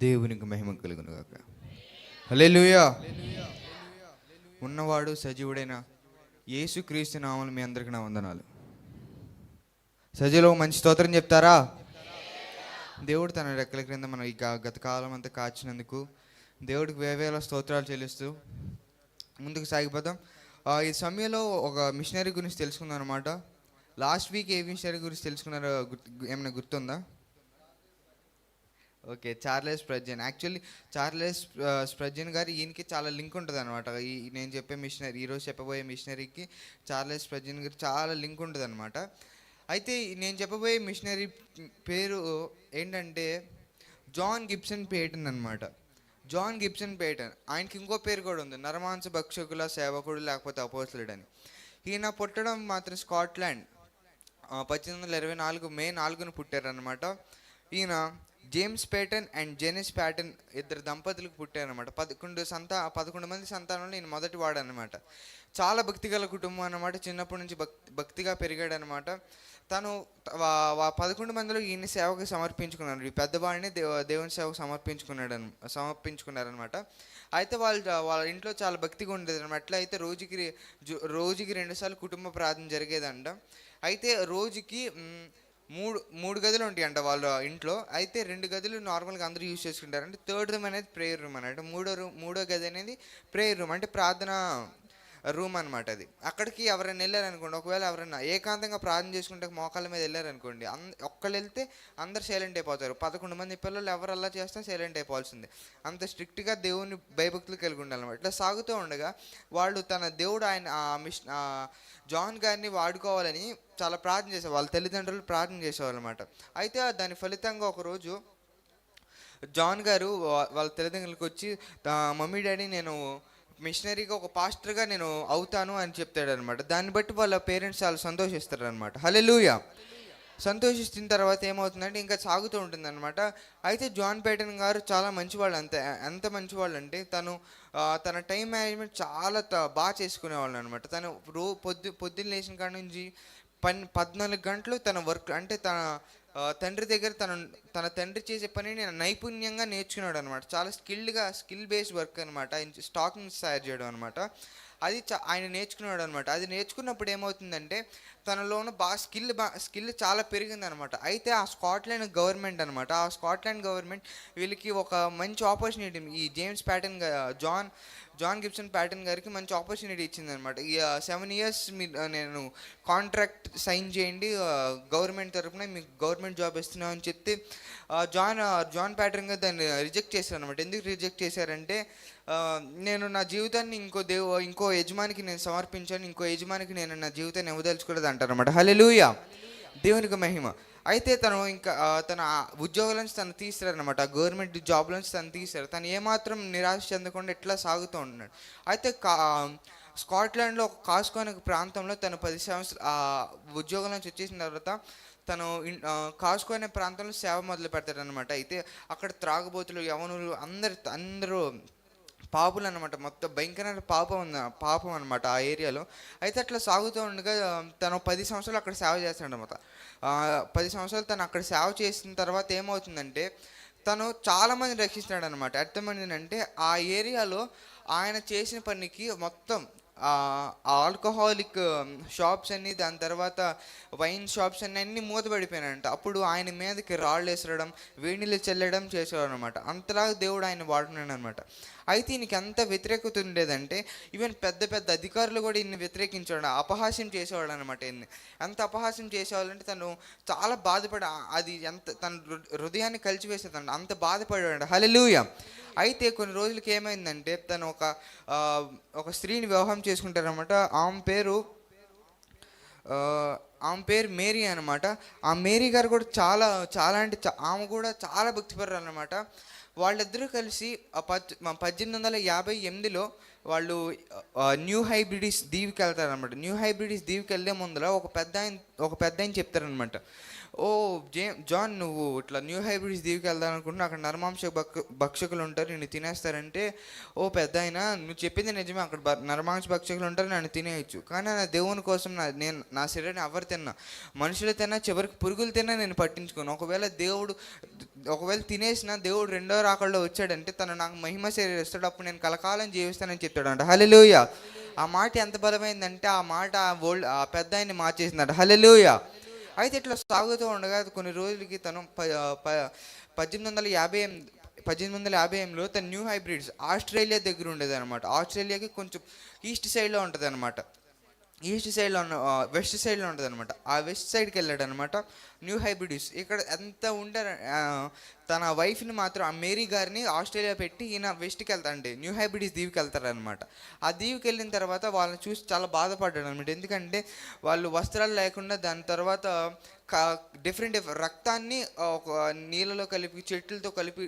దేవునికి మహిమ కలుగును గాక. హల్లెలూయా. ఉన్నవాడు సజీవుడైన యేసుక్రీస్తు నామలు మీ అందరికి నా వందనాలు. సజీలో మంచి స్తోత్రం చెప్తారా? దేవుడు తన రెక్కల క్రింద మనం ఈ గత కాలం అంతా కాచినందుకు దేవుడికి వేవేల స్తోత్రాలు చెల్లిస్తూ ముందుకు సాగిపోతాం ఆ, ఈ సమయంలో ఒక మిషనరీ గురించి తెలుసుకుందాం అనమాట లాస్ట్ వీక్ ఏ మిషనరీ గురించి తెలుసుకున్నారో గుర్తు ఏమైనా గుర్తుందా? Okay Charles Spurgeon actually Charles ఆ, స్ప్రజన్ గారు ఈయనకి చాలా లింక్ ఉంటుంది అనమాట ఈ నేను చెప్పే మిషనరీ ఈరోజు చెప్పబోయే మిషనరీకి చార్లెస్ స్ప్రజన్ గారు చాలా లింక్ ఉంటుంది అనమాట అయితే నేను చెప్పబోయే మిషనరీ పేరు ఏంటంటే జాన్ గిబ్సన్ పేటన్ అనమాట జాన్ గిబ్సన్ పేటన్. ఆయనకి ఇంకో పేరు కూడా ఉంది. నరమాంస భక్షకుల సేవకుడు లేకపోతే అపోసలుడు అని. ఈయన పుట్టడం మాత్రం స్కాట్లాండ్. పద్దెనిమిది వందల ఇరవై నాలుగు మే నాలుగున పుట్టారనమాట ఈయన James Paton and Janice Paton ఇద్దరు దంపతులకు పుట్టారనమాట పదకొండు సంతా పదకొండు మంది సంతానంలో ఈయన మొదటి వాడు అనమాట చాలా భక్తి గల కుటుంబం అనమాట చిన్నప్పటి నుంచి భక్తి భక్తిగా పెరిగాడనమాట తను పదకొండు మందిలో ఈయన సేవకు సమర్పించుకున్నాడు. ఈ పెద్దవాడిని దేవ దేవుని సేవకు సమర్పించుకున్నాడు అన్- సమర్పించుకున్నారనమాట అయితే వాళ్ళు వాళ్ళ ఇంట్లో చాలా భక్తిగా ఉండేది అనమాట అట్లా అయితే రోజుకి రోజుకి రెండుసార్లు కుటుంబ ప్రార్థన జరిగేదంట. అయితే రోజుకి మూడు మూడు గదులు ఉంటాయి అంట వాళ్ళ ఇంట్లో. అయితే రెండు గదులు నార్మల్గా అందరూ యూజ్ చేసుకుంటారు అంటే థర్డ్ రూమ్ అనేది ప్రేయర్ రూమ్ అన్నట్టు. మూడో రూమ్ మూడో గది అనేది ప్రేయర్ రూమ్ అంటే ప్రార్థన రూమ్ అనమాట అది. అక్కడికి ఎవరైనా వెళ్ళారనుకోండి ఒకవేళ ఎవరైనా ఏకాంతంగా ప్రార్థన చేసుకుంటే మోకాళ్ళ మీద వెళ్ళారనుకోండి అన్ ఒక్కళ్ళు వెళ్తే అందరు సైలెంట్ అయిపోతారు. పదకొండు మంది పిల్లలు ఎవరు అలా చేస్తే సైలెంట్ అయిపోవాల్సిందే. అంత స్ట్రిక్ట్గా దేవుని భయభక్తులు కలిగి ఉండాలన్నమాట ఇట్లా సాగుతూ ఉండగా వాళ్ళు తన దేవుడు ఆయన మిషన్ జాన్ గారిని వాడుకోవాలని చాలా ప్రార్థన చేసేవారు వాళ్ళ తల్లిదండ్రులు ప్రార్థన చేసేవాళ్ళు అనమాట అయితే దాని ఫలితంగా ఒకరోజు జాన్ గారు వాళ్ళ తల్లిదండ్రులకు వచ్చి మమ్మీ డాడీ నేను మిషనరీగా ఒక పాస్టర్గా నేను అవుతాను అని చెప్తాడు అనమాట దాన్ని బట్టి వాళ్ళ పేరెంట్స్ చాలా సంతోషిస్తారు అనమాట లూయ సంతోషిస్తున్న తర్వాత ఏమవుతుందంటే ఇంకా సాగుతూ ఉంటుంది అనమాట అయితే జాన్ పేటన్ గారు చాలా మంచివాళ్ళు అంత. ఎంత మంచివాళ్ళు అంటే తను తన టైం మేనేజ్మెంట్ చాలా త- బాగా చేసుకునేవాళ్ళు అనమాట తను రో పొద్దు పొద్దున్న లేచిన కాడ నుంచి పన్ పద్నాలుగు గంటలు తన వర్క్ అంటే తన తండ్రి దగ్గర తన తన తండ్రి చేసే పనిని నైపుణ్యంగా నేర్చుకున్నాడు అనమాట చాలా స్కిల్డ్గా స్కిల్ బేస్డ్ వర్క్ అనమాట. స్టాకింగ్స్ తయారు చేయడం అనమాట. అది చా- ఆయన నేర్చుకున్నాడు అనమాట అది నేర్చుకున్నప్పుడు ఏమవుతుందంటే తనలోన బాగా స్కిల్ బా స్కిల్ చాలా పెరిగింది అనమాట అయితే ఆ స్కాట్లాండ్ గవర్నమెంట్ అనమాట. ఆ స్కాట్లాండ్ గవర్నమెంట్ వీళ్ళకి ఒక మంచి ఆపర్చునిటీ ఈ James Paton John John Gibson Paton గారికి మంచి ఆపర్చునిటీ ఇచ్చింది అనమాట ఈ సెవెన్ ఇయర్స్ మీ నేను కాంట్రాక్ట్ సైన్ చేయండి గవర్నమెంట్ తరఫున మీకు గవర్నమెంట్ జాబ్ ఇస్తున్నాం అని చెప్తే జాన్ జాన్ ప్యాటర్న్ గారు దాన్ని రిజెక్ట్ చేశారు అనమాట ఎందుకు రిజెక్ట్ చేశారంటే నేను నా జీవితాన్ని ఇంకో దేవు ఇంకో యజమానికి నేను సమర్పించాను ఇంకో యజమానికి నేను నా జీవితాన్ని ఇవ్వదలుచుకోలేదు అంటారనమాట హల్లెలూయా దేవునికి మహిమ. అయితే తను ఇంకా తన ఉద్యోగాల నుంచి తను తీసారనమాట గవర్నమెంట్ జాబ్ నుంచి తను తీశారు తను ఏమాత్రం నిరాశ చెందకుండా ఇట్లా సాగుతూ ఉంటున్నాడు అయితే కా స్కాట్లాండ్లో ఒక కాస్కోని ప్రాంతంలో తను పది సంవత్సరాలు ఉద్యోగం నుంచి వచ్చేసిన తర్వాత తను ఇన్- కాస్కో అనే ప్రాంతంలో సేవ మొదలు పెడతాడనమాట అయితే అక్కడ త్రాగుబోతులు యవనులు అందరు అందరూ పాపులు అనమాట మొత్తం భయంకరమైన పాపం ఉంది పాపం అనమాట ఆ ఏరియాలో. అయితే అట్లా సాగుతూ ఉండగా తను పది సంవత్సరాలు అక్కడ సేవ చేస్తాడు అనమాట పది సంవత్సరాలు తను అక్కడ సేవ చేసిన తర్వాత ఏమవుతుందంటే తను చాలామంది రక్షిస్తాడనమాట రక్షిస్తున్నాడు అనమాట ఆ ఏరియాలో ఆయన చేసిన పనికి మొత్తం ఆల్కహాలిక్ షాప్స్ um, అన్ని దాని తర్వాత వైన్ షాప్స్ అన్ని అన్ని మూతపడిపోయినాయంట. అప్పుడు ఆయన మీదకి రాళ్ళు వేసడం వేణిలు చెల్లడం చేసేవాడు అనమాట అంతలాగా దేవుడు ఆయన వాడుతున్నాడు అనమాట అయితే ఈయనకి ఎంత వ్యతిరేకత ఉండేదంటే ఈవెన్ పెద్ద పెద్ద అధికారులు కూడా ఈయన్ని వ్యతిరేకించాడు అపహాస్యం చేసేవాడు అనమాట ఈయన్ని. ఎంత అపహాస్యం చేసేవాళ్ళంటే తను చాలా బాధపడ అది ఎంత తన హృ- హృదయాన్ని కలిచివేసేదంట. అంత బాధపడేవాడు హల్లెలూయా అయితే కొన్ని రోజులకి ఏమైందంటే తను ఒక ఒక స్త్రీని వివాహం చేసుకుంటారనమాట ఆమె పేరు ఆమె పేరు మేరీ అనమాట ఆ మేరీ గారు కూడా చాలా చాలా అంటే ఆమె కూడా చాలా భక్తిపరాలు అనమాట వాళ్ళిద్దరూ కలిసి పద్ పద్దెనిమిది వందల యాభై ఎనిమిదిలో వాళ్ళు న్యూ హైబ్రిడిస్ దీవికి వెళ్తారనమాట న్యూ హైబ్రిడిస్ దీవికి వెళ్ళే ముందర ఒక పెద్ద ఆయన ఒక పెద్ద ఆయన చెప్తారనమాట ఓ జే జాన్ నువ్వు ఇట్లా న్యూ హైబ్రిడ్స్ దీవికి వెళ్దాం అనుకుంటున్నా అక్కడ నర్మాంస భక్ భక్షకులు ఉంటారు నిన్ను తినేస్తారంటే ఓ పెద్ద ఆయన నువ్వు చెప్పింది నిజమే అక్కడ నర్మాంస నరమాంస భక్షకులు ఉంటారు నన్ను తినేయచ్చు. కానీ నా దేవుని కోసం నా నేను నా శరీరాన్ని ఎవరు తిన్నా? మనుషులు తిన్నా చివరికి పురుగులు తిన్నా నేను పట్టించుకోను. ఒకవేళ దేవుడు ఒకవేళ తినేసిన దేవుడు రెండో రాకల్లో వచ్చాడంటే తను నాకు మహిమ శరీరం ఇస్తాడు అప్పుడు నేను కలకాలం జీవిస్తానని చెప్తాడంట హలెలుయ ఆ మాట ఎంత బలమైందంటే ఆ మాట ఆ ఓల్డ్ ఆ పెద్ద ఆయన్ని మార్చేసిందంట. హల్లెలూయా! అయితే ఇట్లా సాగుతూ ఉండగా కొన్ని రోజులకి తను ప ప- పద్దెనిమిది వందల యాభై ఎనిమిది పద్దెనిమిది వందల యాభై ఎనిమిదిలో తన న్యూ హైబ్రిడ్స్ ఆస్ట్రేలియా దగ్గర ఉండేది అనమాట ఆస్ట్రేలియాకి కొంచెం ఈస్ట్ సైడ్లో ఉంటుంది అనమాట ఈస్ట్ సైడ్లో ఉన్న వెస్ట్ సైడ్లో ఉంటుంది అనమాట ఆ వెస్ట్ సైడ్కి వెళ్ళాడు అనమాట న్యూ హైబ్రిడ్స్. ఇక్కడ ఎంత ఉండే తన వైఫ్ని మాత్రం ఆ మేరీ గారిని ఆస్ట్రేలియా పెట్టి ఈయన వెస్ట్కి వెళ్తాడండి. న్యూ హైబ్రిడ్స్ దీవికి వెళ్తారనమాట ఆ దీవికి వెళ్ళిన తర్వాత వాళ్ళని చూసి చాలా బాధపడ్డాడు అనమాట ఎందుకంటే వాళ్ళు వస్త్రాలు లేకుండా దాని తర్వాత డిఫరెంట్ రక్తాన్ని ఒక నీళ్ళలో కలిపి చెట్లతో కలిపి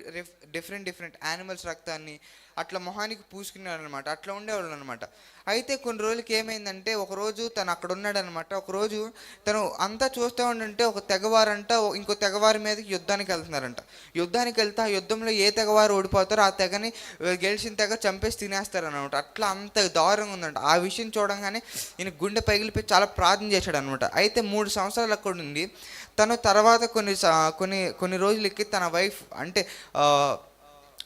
డిఫరెంట్ డిఫరెంట్ యానిమల్స్ రక్తాన్ని అట్లా మొహానికి పూసుకున్నాడు అనమాట అట్లా ఉండేవాళ్ళు అనమాట అయితే కొన్ని రోజులకి ఏమైందంటే ఒకరోజు తను అక్కడ ఉన్నాడనమాట ఒకరోజు తను అంతా చూస్తూ ఉండంటే ఒక తెగవారంట ఇంకో తెగవారి మీదకి యుద్ధానికి వెళ్తున్నారంట. యుద్ధానికి వెళ్తే ఆ యుద్ధంలో ఏ తెగవారు ఓడిపోతారో ఆ తెగని గెలిచిన తెగ చంపేసి తినేస్తారు అనమాట అట్లా అంత దారుణంగా ఉందంట. ఆ విషయం చూడంగానే ఈయన గుండె పగిలిపోయి చాలా ప్రార్థన చేశాడు అనమాట అయితే మూడు సంవత్సరాలు అక్కడ ఉంది తను తర్వాత కొన్ని కొన్ని కొన్ని రోజులకి తన వైఫ్ అంటే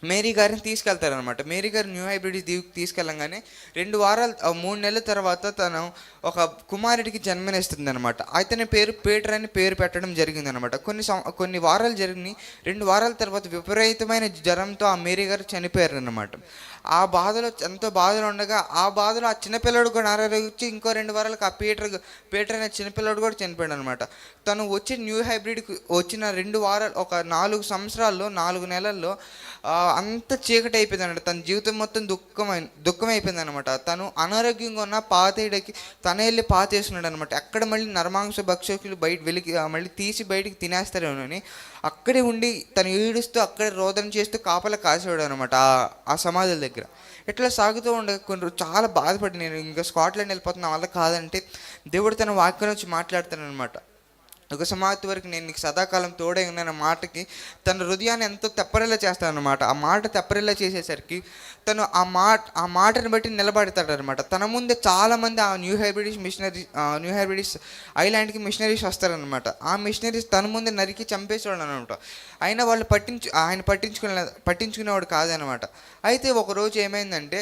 మేరీ గారిని తీసుకెళ్తారనమాట మేరీ గారు న్యూ హైబ్రిడ్ దీవికి తీసుకెళ్ళంగానే రెండు వారాలు మూడు నెలల తర్వాత తను ఒక కుమారుడికి జన్మనిస్తుంది అనమాట అతని పేరు పీటర్ అని పేరు పెట్టడం జరిగింది అనమాట కొన్ని కొన్ని వారాలు జరిగినాయి. రెండు వారాల తర్వాత విపరీతమైన జ్వరంతో ఆ మేరీ గారు చనిపోయారు అనమాట ఆ బాధలో ఎంతో బాధలు ఉండగా ఆ బాధలో ఆ చిన్నపిల్లడు కూడా ఆరోగ్యం ఇంకో రెండు వారాలకు ఆ పీటర్ పీటర్ అనే చిన్నపిల్లడు కూడా చనిపోయాడు అనమాట తను వచ్చి న్యూ హైబ్రిడ్కి వచ్చిన రెండు వారాలు ఒక నాలుగు సంవత్సరాల్లో నాలుగు నెలల్లో అంత చీకటి అయిపోయింది అనమాట తన జీవితం మొత్తం దుఃఖమై దుఃఖం అయిపోయింది అనమాట తను అనారోగ్యంగా ఉన్న పాతేయడానికి తనే వెళ్ళి పాతేస్తున్నాడు అనమాట అక్కడ మళ్ళీ నర్మాంస భక్షకులు బయట వెలికి మళ్ళీ తీసి బయటికి తినేస్తారేమోనని అక్కడే ఉండి తను ఏడుస్తూ అక్కడే రోదన చేస్తూ కాపలా కాసేవాడు అనమాట ఆ సమాధుల దగ్గర ఇట్లా సాగుతూ ఉండగా కొన్ని చాలా బాధపడి నేను ఇంకా స్కాట్లాండ్ వెళ్ళిపోతున్నా వల్ల కాదంటే దేవుడు తన వాక్యం నుంచి మాట్లాడతానమాట ఒక సమాప్తి వరకు నేను నీకు సదాకాలం తోడే ఉన్నాన మాటకి తన హృదయాన్ని ఎంతో తెప్పరిల్లా చేస్తాడనమాట ఆ మాట తెప్పరిల్లా చేసేసరికి తను ఆ మాట ఆ మాటను బట్టి నిలబడతాడనమాట తన ముందే చాలామంది ఆ New Hebrides missionary New Hebrides ఐలాండ్కి missionaries వస్తారనమాట ఆ మిషనరీస్ తన ముందే నరికి చంపేసేవాడు అనమాట అయినా వాళ్ళు పట్టించు ఆయన పట్టించుకునే పట్టించుకునేవాడు కాదనమాట అయితే ఒకరోజు ఏమైందంటే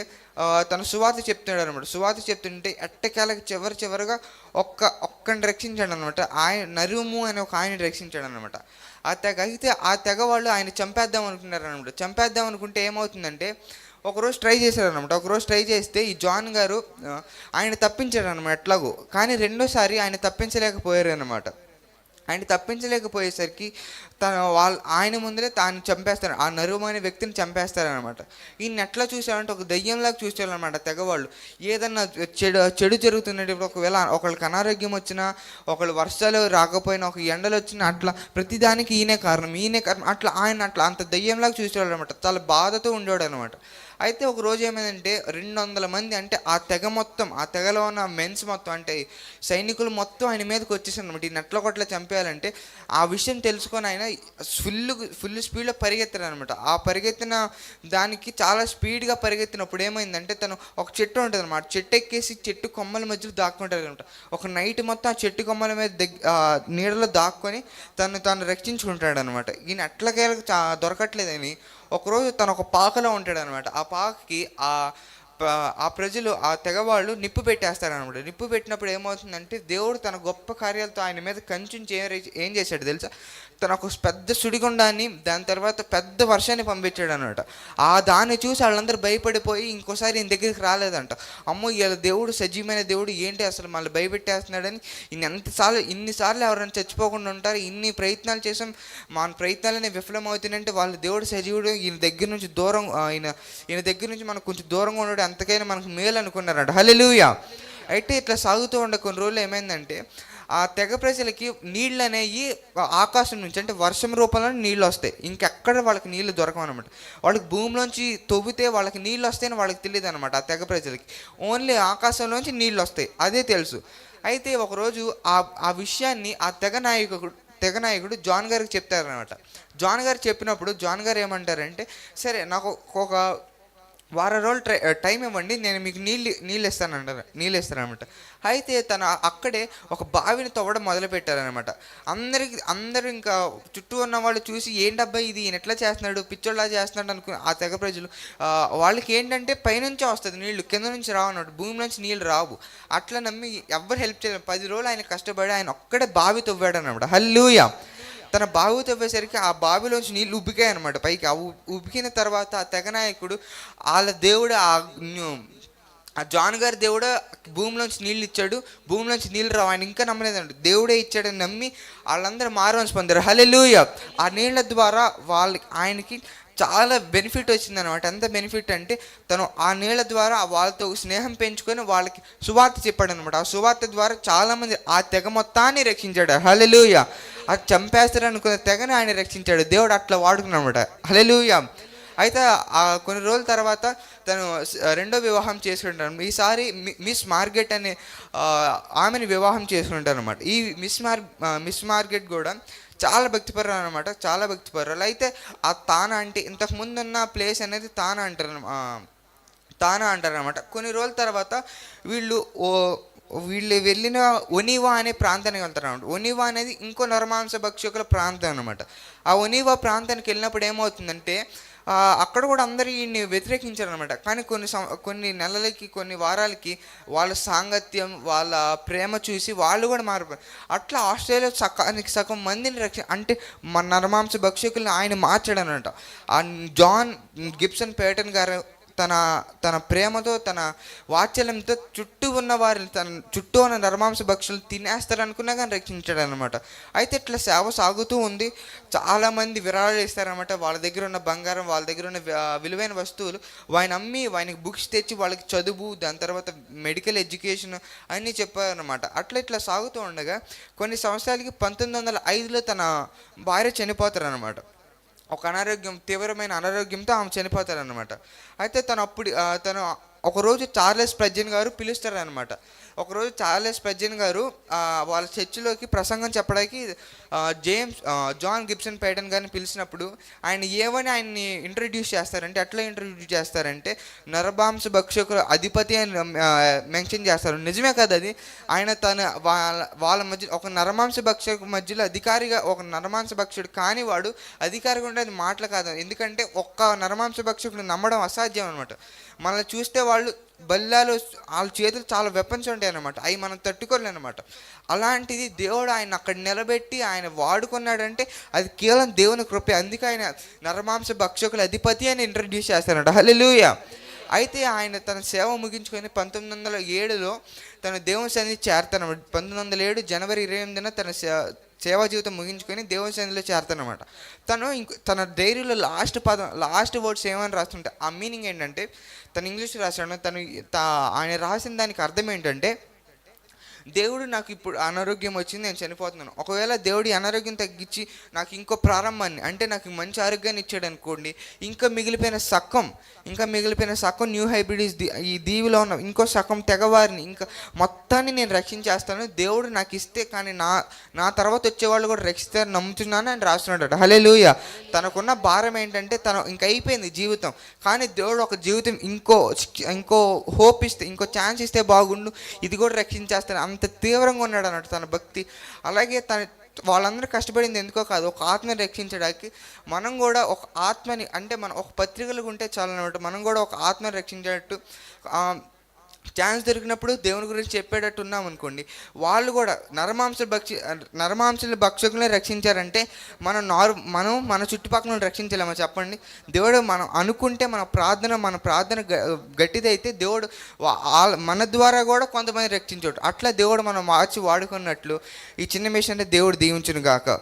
తన సువార్త చెప్తున్నాడు అనమాట సువార్త చెప్తుంటే ఎట్టకేలకి చివరి చివరిగా ఒక్క ఒక్కని రక్షించాడు అనమాట ఆయన నరుము అనే ఒక ఆయన రక్షించాడు అనమాట ఆ తెగ అయితే ఆ తెగ వాళ్ళు ఆయన చంపేద్దాం అనుకున్నారు అనమాట చంపేద్దాం అనుకుంటే ఏమవుతుందంటే ఒకరోజు ట్రై చేశారనమాట. ఒకరోజు ట్రై చేస్తే ఈ జాన్ గారు ఆయన తప్పించాడు అనమాట ఎట్లాగో. కానీ రెండోసారి ఆయన తప్పించలేకపోయారు అనమాట ఆయన తప్పించలేకపోయేసరికి తన వాళ్ళ ఆయన ముందరే తాను చంపేస్తారు. ఆ నరువు వ్యక్తిని చంపేస్తారనమాట ఈయన ఎట్లా చూసారంటే ఒక దయ్యంలాగా చూసారనమాట తెగవాళ్ళు. ఏదన్నా చెడు చెడు జరుగుతున్నప్పుడు ఒకవేళ ఒకళ్ళకి అనారోగ్యం వచ్చినా ఒకళ్ళు వర్షాలు రాకపోయినా ఒక ఎండలు వచ్చినా అట్లా ప్రతిదానికి ఈయనే కారణం ఈయనే కారణం అట్లా ఆయన అట్లా అంత దయ్యంలాగా చూసేవాడు అనమాట చాలా బాధతో ఉండేవాడు అనమాట అయితే ఒక రోజు ఏమైందంటే రెండు వందల మంది అంటే ఆ తెగ మొత్తం ఆ తెగలో ఉన్న మెన్స్ మొత్తం అంటే సైనికులు మొత్తం ఆయన మీదకి వచ్చేసారు అనమాట ఈ నట్ల కొట్ల చంపేయాలంటే ఆ విషయం తెలుసుకొని ఆయన ఫుల్ ఫుల్ స్పీడ్లో పరిగెత్తాడు అనమాట ఆ పరిగెత్తిన దానికి చాలా స్పీడ్గా పరిగెత్తినప్పుడు ఏమైందంటే తను ఒక చెట్టు ఉంటుంది అనమాట చెట్టు ఎక్కేసి చెట్టు కొమ్మల మధ్యలో దాక్కుంటాడు అనమాట. ఒక నైట్ మొత్తం ఆ చెట్టు కొమ్మల మీద దగ్గ నీడలో దాక్కొని తను తాను రక్షించుకుంటాడు అనమాట ఈయన అట్లకేలకు దొరకట్లేదని ఒకరోజు తను ఒక పాకలో ఉంటాడు అనమాట ఆ పాకకి ఆ ఆ ప్రజలు ఆ తెగవాళ్ళు నిప్పు పెట్టేస్తారనమాట నిప్పు పెట్టినప్పుడు ఏమవుతుందంటే దేవుడు తన గొప్ప కార్యాలతో ఆయన మీద కంచుంచి ఏం ఏం చేశాడు తెలుసా? తన ఒక పెద్ద సుడిగుండాన్ని దాని తర్వాత పెద్ద వర్షాన్ని పంపించాడు అనమాట ఆ దాన్ని చూసి వాళ్ళందరూ భయపడిపోయి ఇంకోసారి ఈయన దగ్గరికి రాలేదంట. అమ్మో ఇలా దేవుడు సజీవమైన దేవుడు ఏంటి అసలు మళ్ళీ భయపెట్టేస్తున్నాడని? ఈయన ఎంతసార్లు ఇన్నిసార్లు ఎవరైనా చచ్చిపోకుండా ఉంటారు ఇన్ని ప్రయత్నాలు చేసాం మన ప్రయత్నాలనే విఫలమవుతున్నాయంటే వాళ్ళ దేవుడు సజీవుడు ఈయన దగ్గర నుంచి దూరం ఈయన ఈయన దగ్గర నుంచి మనకు కొంచెం దూరంగా ఉండడం ఎంతకైనా మనకు మేలు అనుకున్నారంట హల్లెలూయా! అయితే ఇట్లా సాగుతూ ఉండే కొన్ని రోజులు ఏమైందంటే ఆ తెగ ప్రజలకి నీళ్ళు అనేవి ఆకాశం నుంచి అంటే వర్షం రూపంలో నీళ్ళు వస్తాయి ఇంకెక్కడ వాళ్ళకి నీళ్ళు దొరకమన్నమాట వాళ్ళకి భూమిలోంచి తవ్వితే వాళ్ళకి నీళ్ళు వస్తాయని వాళ్ళకి తెలియదు అనమాట ఆ తెగ ప్రజలకి. ఓన్లీ ఆకాశంలోంచి నీళ్ళు వస్తాయి అదే తెలుసు. అయితే ఒకరోజు ఆ ఆ విషయాన్ని ఆ తెగ నాయకుడు తెగ నాయకుడు జాన్ గారికి చెప్తారనమాట జాన్ గారు చెప్పినప్పుడు జాన్ గారు ఏమంటారంటే సరే నాకు ఒక వారం రోజులు ట్రై టైం ఇవ్వండి నేను మీకు నీళ్ళు నీళ్ళు ఇస్తాను నీళ్ళు ఇస్తానమాట అయితే తను అక్కడే ఒక బావిని తవ్వడం మొదలు పెట్టారనమాట అందరికి అందరూ ఇంకా చుట్టూ ఉన్న వాళ్ళు చూసి ఏంటబ్బా ఇది? ఈయన ఎట్లా చేస్తున్నాడు? పిచ్చోళ్ళ చేస్తున్నాడు అనుకుని ఆ తెగ ప్రజలు వాళ్ళకి ఏంటంటే పైనుంచే వస్తుంది నీళ్ళు కింద నుంచి రావు అన్నట్టు భూమి నుంచి నీళ్ళు రావు. అట్లా నమ్మి ఎవ్వరు హెల్ప్ చేయలేదు. పది రోజులు ఆయన కష్టపడి ఆయన ఒక్కడే బావి తవ్వాడు అనమాట హల్లూయా తన బావి తవ్వేసరికి ఆ బావిలోంచి నీళ్ళు ఉబ్బికాయి అనమాట పైకి ఆ ఉబ్బికిన తర్వాత ఆ తెగనాయకుడు వాళ్ళ దేవుడు ఆ ఆ జాన్ గారి దేవుడు భూమిలోంచి నీళ్ళు ఇచ్చాడు. భూమిలోంచి నీళ్ళు రావు. ఆయన ఇంకా నమ్మలేదండి దేవుడే ఇచ్చాడని నమ్మి వాళ్ళందరూ మారవన్స్ పొందారు. హల్లెలూయా! ఆ నీళ్ళ ద్వారా వాళ్ళకి ఆయనకి చాలా బెనిఫిట్ వచ్చింది అనమాట ఎంత బెనిఫిట్ అంటే తను ఆ నీళ్ళ ద్వారా వాళ్ళతో స్నేహం పెంచుకొని వాళ్ళకి సువార్త చెప్పాడు అనమాట ఆ సువార్త ద్వారా చాలామంది ఆ తెగ మొత్తాన్ని రక్షించాడు. హల్లెలూయా. అది చంపేస్తారు అనుకున్న తెగని ఆయన రక్షించాడు. దేవుడు అట్లా వాడుకున్నమాట హల్లెలూయా. అయితే ఆ కొన్ని రోజుల తర్వాత తను రెండో వివాహం చేసుకుంటాను ఈసారి మిస్ మార్గెట్ అనే ఆమెను ఆమెని వివాహం చేసుకుంటాను అనమాట ఈ మిస్ మార్ మిస్ మార్గెట్ కూడా చాలా భక్తిపరులు అనమాట చాలా భక్తిపరులు అయితే ఆ తాన అంటే ఇంతకుముందు ఉన్న ప్లేస్ అనేది తాన అంటారు ఆ, తానా అంటారనమాట కొన్ని రోజుల తర్వాత వీళ్ళు ఓ వీళ్ళు వెళ్ళిన ఒనివా అనే ప్రాంతానికి వెళ్తారనమాట ఒనివా అనేది ఇంకో నరమాంస భక్షకుల ప్రాంతం అనమాట ఆ ఒనివా ప్రాంతానికి వెళ్ళినప్పుడు ఏమవుతుందంటే అక్కడ కూడా అందరూ ఈయన్ని వ్యతిరేకించారు అనమాట కానీ కొన్ని సం- కొన్ని నెలలకి కొన్ని వారాలకి వాళ్ళ సాంగత్యం వాళ్ళ ప్రేమ చూసి వాళ్ళు కూడా మారిపోయారు అట్లా ఆస్ట్రేలియా సకానికి సగం మందిని రక్ష అంటే మన నరమాంస భక్షకుల్ని ఆయన మార్చాడనమాట ఆ జాన్ గిబ్సన్ పేటన్ గారు తన తన ప్రేమతో తన వాత్సల్యంతో చుట్టూ ఉన్న వారిని తన చుట్టూ ఉన్న నర్మాంస భక్షులు తినేస్తారనుకున్నా కానీ రక్షించాడు అనమాట అయితే ఇట్లా సేవ సాగుతూ ఉంది. చాలామంది విరాళాలు ఇస్తారనమాట వాళ్ళ దగ్గర ఉన్న బంగారం వాళ్ళ దగ్గర ఉన్న విలువైన వస్తువులు వాయిని అమ్మి ఆయనకి బుక్స్ తెచ్చి వాళ్ళకి చదువు దాని తర్వాత మెడికల్ ఎడ్యుకేషన్ అన్నీ చెప్పారనమాట. అట్లా ఇట్లా సాగుతూ ఉండగా కొన్ని సంవత్సరాలకి పంతొమ్మిది వందల ఐదులో తన భార్య చనిపోతారనమాట. ఒక అనారోగ్యం తీవ్రమైన అనారోగ్యంతో ఆమె చనిపోతారనమాట అయితే తను అప్పుడు తను ఒకరోజు చార్లెస్ ప్రజ్జన్ గారు పిలుస్తారనమాట ఒకరోజు చార్లెస్ ప్రజ్జన్ గారు వాళ్ళ చర్చిలోకి ప్రసంగం చెప్పడానికి జేమ్స్ జాన్ గిబ్సన్ పేటన్ గారిని పిలిచినప్పుడు ఆయన ఏమని ఆయన్ని ఇంట్రడ్యూస్ చేస్తారంటే ఎట్లా ఇంట్రడ్యూస్ చేస్తారంటే నరబాంస భక్షకుల అధిపతి అని మెన్షన్ చేస్తారు. నిజమే కదా అది? ఆయన తన వాళ్ళ వాళ్ళ మధ్య ఒక నరమాంస భక్షకు మధ్యలో అధికారిగా ఒక నరమాంస భక్షుడు కానీ వాడు అధికారిగా ఉండేది మాటలు కాదు. ఎందుకంటే ఒక్క నరమాంస భక్షకుడు నమ్మడం అసాధ్యం అనమాట మనల్ని చూస్తే వాళ్ళు బల్లాలు వాళ్ళ చేతులు చాలా వెపన్స్ ఉంటాయి అనమాట అవి మనం తట్టుకోలేనమాట అలాంటిది దేవుడు ఆయన అక్కడ నిలబెట్టి ఆయన వాడుకున్నాడంటే అది కేవలం దేవుని కృపే. అందుకే ఆయన నరమాంస భక్షకుల అధిపతి అని ఇంట్రడ్యూస్ చేస్తానట హల్లెలూయా అయితే ఆయన తన సేవ ముగించుకొని పంతొమ్మిది వందల ఏడులో తన దేవుని సన్నిధి చేరతానమాట పంతొమ్మిది వందల ఏడు జనవరి ఇరవై ఎనిమిదిన తన సేవా జీవితం ముగించుకొని దేవుని సన్నిధిలో చేరతానమాట తను ఇంక తన డైరీలో లాస్ట్ పదం లాస్ట్ వర్డ్స్ ఏమని రాస్తుంటే ఆ మీనింగ్ ఏంటంటే తను ఇంగ్లీష్ రాశాడు తను ఆయన రాసిన దానికి అర్థం ఏంటంటే దేవుడు నాకు ఇప్పుడు అనారోగ్యం వచ్చింది నేను చనిపోతున్నాను. ఒకవేళ దేవుడు అనారోగ్యం తగ్గించి నాకు ఇంకో ప్రారంభాన్ని అంటే నాకు మంచి ఆరోగ్యాన్ని ఇచ్చాడు అనుకోండి ఇంకా మిగిలిపోయిన సక్కం ఇంకా మిగిలిపోయిన సక్కం న్యూ హైబ్రిడ్స్ ఈ దీవిలో ఉన్న ఇంకో సక్కం తెగవారిని ఇంకా మొత్తాన్ని నేను రక్షించేస్తాను. దేవుడు నాకు ఇస్తే కానీ నా నా తర్వాత వచ్చేవాళ్ళు కూడా రక్షిస్తారని నమ్ముతున్నాను అని రాస్తున్నాడు హలే లూయ తనకున్న భారం ఏంటంటే తను ఇంక అయిపోయింది జీవితం. కానీ దేవుడు ఒక జీవితం ఇంకో ఇంకో హోప్ ఇస్తే ఇంకో ఛాన్స్ ఇస్తే బాగుండు ఇది కూడా రక్షించేస్తాను. అంత తీవ్రంగా ఉన్నాడు అన్నట్టు తన భక్తి. అలాగే తన వాళ్ళందరూ కష్టపడింది ఎందుకో కాదు ఒక ఆత్మని రక్షించడానికి మనం కూడా ఒక ఆత్మని అంటే మనం ఒక పత్రికలు ఉంటే చాలన్నమాట మనం కూడా ఒక ఆత్మని రక్షించేటట్టు ఛాన్స్ దొరికినప్పుడు దేవుని గురించి చెప్పేటట్టు ఉన్నాం అనుకోండి వాళ్ళు కూడా నరమాంస భక్షి నరమాంసల భక్షకులనే రక్షించారంటే మనం నార్ మనం మన చుట్టుపక్కల రక్షించలేమా. చెప్పండి దేవుడు మనం అనుకుంటే మన ప్రార్థన మన ప్రార్థన గ- గట్టిదైతే దేవుడు మన ద్వారా కూడా కొంతమంది రక్షించడు అట్లా దేవుడు మనం మార్చి వాడుకున్నట్లు ఈ చిన్న మిషన్ దేవుడు దీవించును గాక